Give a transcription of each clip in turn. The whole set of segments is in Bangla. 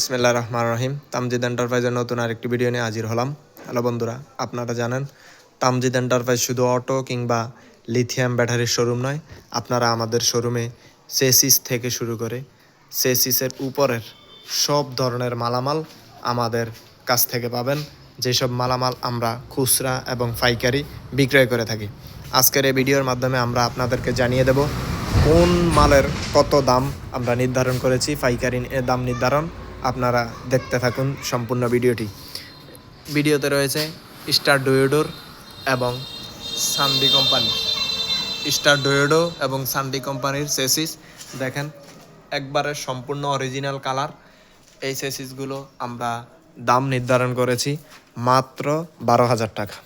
বিসমিল্লা রহমান রহিম। তামজিদ এন্টারপ্রাইজের নতুন আরেকটি ভিডিও নিয়ে হাজির হলাম। হ্যালো বন্ধুরা, আপনারা জানেন, তামজিদ এন্টারপ্রাইজ শুধু অটো কিংবা লিথিয়াম ব্যাটারির শোরুম নয়, আপনারা আমাদের শোরুমে সেসিস থেকে শুরু করে সেসিসের উপরের সব ধরনের মালামাল আমাদের কাছ থেকে পাবেন। যেসব মালামাল আমরা খুচরা এবং পাইকারি বিক্রয় করে থাকি। আজকের এই ভিডিওর মাধ্যমে আমরা আপনাদেরকে জানিয়ে দেব, কোন মালের কত দাম আমরা নির্ধারণ করেছি পাইকারি দাম নির্ধারণ। আপনারা দেখতে থাকুন সম্পূর্ণ ভিডিওটি। ভিডিওতে রয়েছে স্টার ডোয়োডোর এবং সানডি কোম্পানি। স্টার ডোয়োডো এবং সানডি কোম্পানির সেসিস, দেখেন, একবারে সম্পূর্ণ অরিজিনাল কালার এই সেসিসগুলো আমরা দাম নির্ধারণ করেছি মাত্র বারো হাজার টাকা।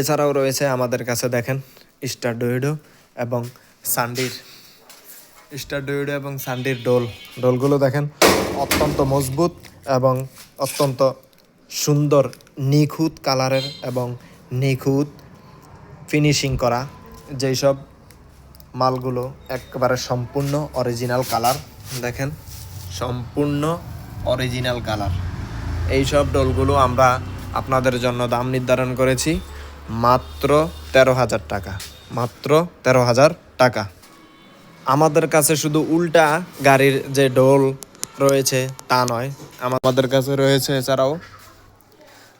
এছাড়াও রয়েছে আমাদের কাছে, দেখেন, স্টার ডোয়েডো এবং সান্ডির স্টার ডোয়েডো এবং সান্ডির ডোল ডোলগুলো দেখেন অত্যন্ত মজবুত এবং অত্যন্ত সুন্দর, নিখুঁত কালারের এবং নিখুঁত ফিনিশিং করা। যেই সব মালগুলো একবারে সম্পূর্ণ অরিজিনাল কালার দেখেন, সম্পূর্ণ অরিজিনাল কালার এই সব ডোলগুলো আমরা আপনাদের জন্য দাম নির্ধারণ করেছি মাত্র তেরো হাজার টাকা। মাত্র তেরো হাজার টাকা। আমাদের কাছে শুধু উল্টা গাড়ির যে ডোল রয়েছে তা নয়, আমাদের কাছে রয়েছে এছাড়াও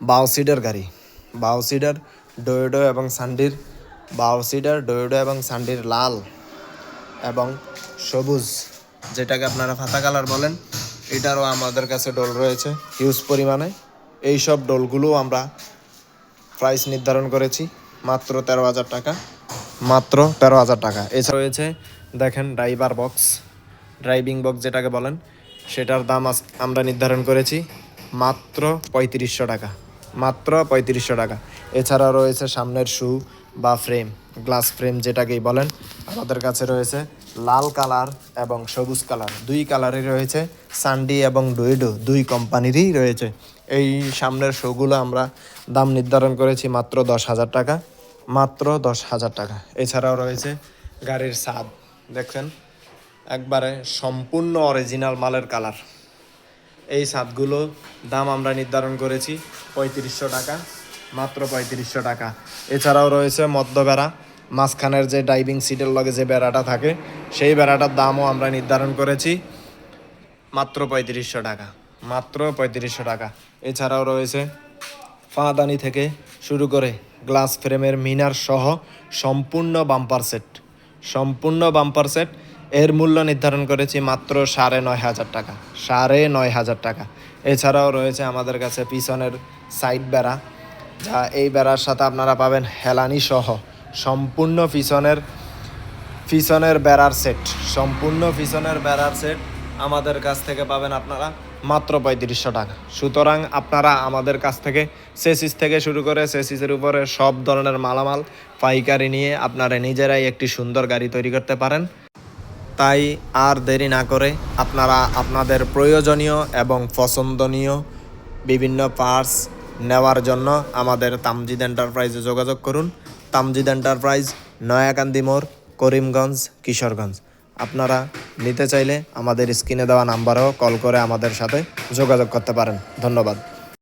বাউ সিডার গাড়ি। বাউ সিডার, ডোয়েডো এবং সান্ডির, বাউ সিডার, ডোয়েডো এবং সান্ডির লাল এবং সবুজ, যেটাকে আপনারা ফাতা কালার বলেন, এটারও আমাদের কাছে ডোল রয়েছে হিউজ পরিমাণে। এই সব ডোলগুলো আমরা প্রাইস নির্ধারণ করেছি মাত্র তেরো হাজার টাকা, মাত্র তেরো হাজার টাকা। এছাড়া রয়েছে দেখেন ড্রাইভার বক্স, ড্রাইভিং বক্স যেটাকে বলেন, সেটার দাম আমরা নির্ধারণ করেছি মাত্র পঁয়ত্রিশশো টাকা, মাত্র পঁয়ত্রিশশো টাকা। এছাড়া রয়েছে সামনের শু বা ফ্রেম গ্লাস ফ্রেম যেটাকেই বলেন, আমাদের কাছে রয়েছে লাল কালার এবং সবুজ কালার। দুই কালারই রয়েছে সানডি এবং ডুইডো দুই কোম্পানিরই রয়েছে। এই সামনের শোগুলো আমরা দাম নির্ধারণ করেছি মাত্র দশ হাজার টাকা, মাত্র দশ হাজার টাকা। এছাড়াও রয়েছে গাড়ির স্বাদ দেখছেন? একবারে সম্পূর্ণ অরিজিনাল মালের কালার এই ছাদগুলো দাম আমরা নির্ধারণ করেছি পঁয়ত্রিশশো টাকা, মাত্র পঁয়ত্রিশশো টাকা। এছাড়াও রয়েছে মদ্য বেড়া। মাঝখানের যে ডাইভিং সিটের লগে যে বেড়াটা থাকে, সেই বেড়াটার দামও আমরা নির্ধারণ করেছি মাত্র পঁয়ত্রিশশো টাকা, মাত্র পঁয়ত্রিশশো টাকা। এছাড়াও রয়েছে ফাঁদানি থেকে শুরু করে গ্লাস ফ্রেমের মিনার সহ সম্পূর্ণ বাম্পার সেট সম্পূর্ণ বাম্পার সেট। এর মূল্য নির্ধারণ করেছি মাত্র সাড়ে নয় হাজার টাকা। সাড়ে নয় হাজার টাকা। এছাড়াও রয়েছে আমাদের কাছে পিছনের সাইড বেড়া, যা এই বেড়ার সাথে আপনারা পাবেন হেলানি সহ সম্পূর্ণ পিছনের পিছনের বেড়ার সেট। সম্পূর্ণ পিছনের বেড়ার সেট আমাদের কাছ থেকে পাবেন আপনারা। মাত্র পঁয়ত্রিশশো টাকা। সুতরাং আপনারা আমাদের কাছ থেকে সেসিস থেকে শুরু করে সেসিসের উপরে সব ধরনের মালামাল, পাইকারি নিয়ে আপনারা নিজেরাই একটি সুন্দর গাড়ি তৈরি করতে পারেন। তাই আর দেরি না করে আপনারা আপনাদের প্রয়োজনীয় এবং পছন্দনীয় বিভিন্ন পার্টস নেওয়ার জন্য আমাদের তামজিদ এন্টারপ্রাইজে যোগাযোগ করুন। তামজিদ এন্টারপ্রাইজ নয়াকান্দি মোড়, করিমগঞ্জ, কিশোরগঞ্জ। আপনারা নিতে চাইলে আমাদের স্ক্রিনে দেওয়া নাম্বারও কল করে আমাদের সাথে যোগাযোগ করতে পারেন। ধন্যবাদ।